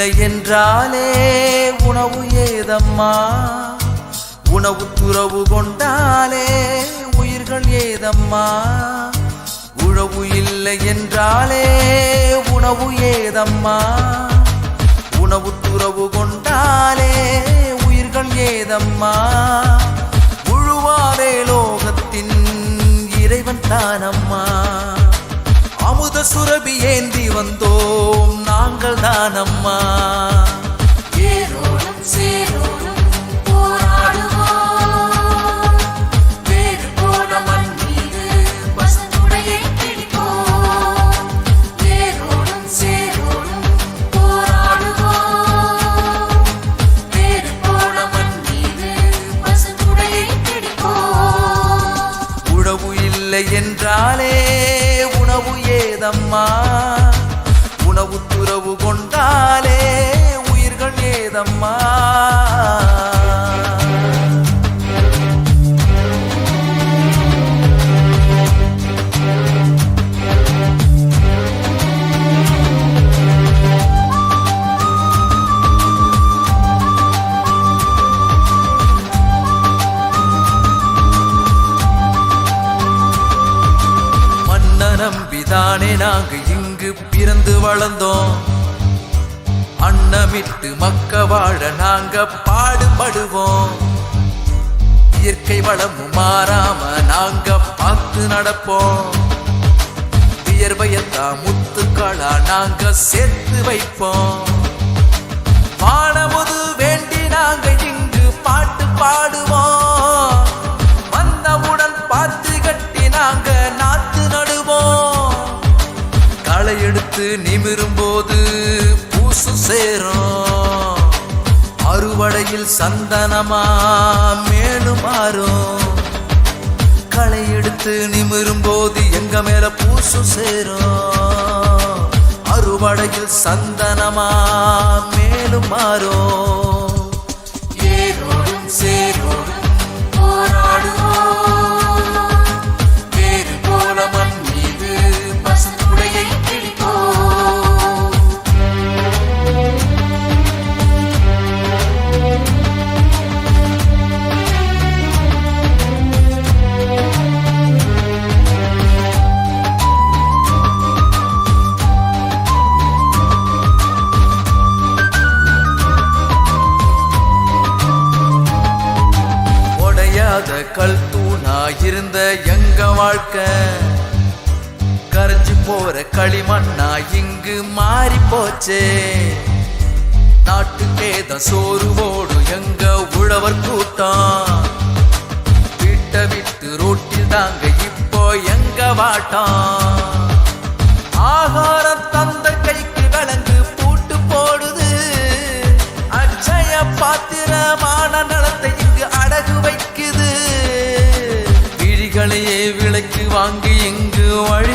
இல்லை என்றாலே உணவு ஏதம்மா? உணவு துறவு கொண்டாலே உயிர்கள் ஏதம்மா? உழவு இல்லை என்றாலே உணவு ஏதம்மா? உணவு துறவு கொண்டாலே உயிர்கள் ஏதம்மா? உழுவாரே லோகத்தின் இறைவன் தானம்மா? அமுத சுரபி ஏந்தி வந்தோம். நாங்கள் உழவு இல்லை என்றாலே ஏதம்மா? உணவு துறவு கொண்டாலே உயிர்கள் ஏதம்மா? தானே நாங்க இங்கு பிறந்து வளர்ந்தோம். அன்னமிட்டு மக்க வாழ நாங்க பாடுபடுவோம். இயற்கை வளமும் மாறாம நாங்க பார்த்து நடப்போம். வியர்வையத்தா முத்துக்களா நாங்க சேர்த்து வைப்போம். களை நிமிரும் போது பூசு சேரும். அறுவடையில் சந்தனமா மேலும் மாறும். களை எடுத்து நிமிரும் போது எங்க மேல பூசு சேரும். அறுவடையில் சந்தனமா மேலும் மாறும். இருந்த எங்க வாழ்க்கை? கரைஞ்சு போற களிமண்ணா இங்கு மாறி போச்சே. நாட்டுக்கேத சோறு ஓடும் எங்க உழவர் கூட்டம். வீட்டை விட்டு ரோட்டில் தாங்க இப்போ எங்க வாட்டம்? ஆகாரம் தந்த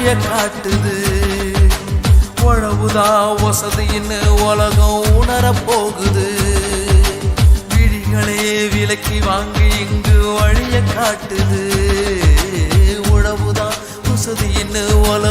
வழிய காட்டுது. உழவுதா வசதின்னு உலகம் உணர போகுது. விழிகளே விலக்கி வாங்கி இங்கு வழிய காட்டுது. உழவுதான் வசதின்னு உலகம்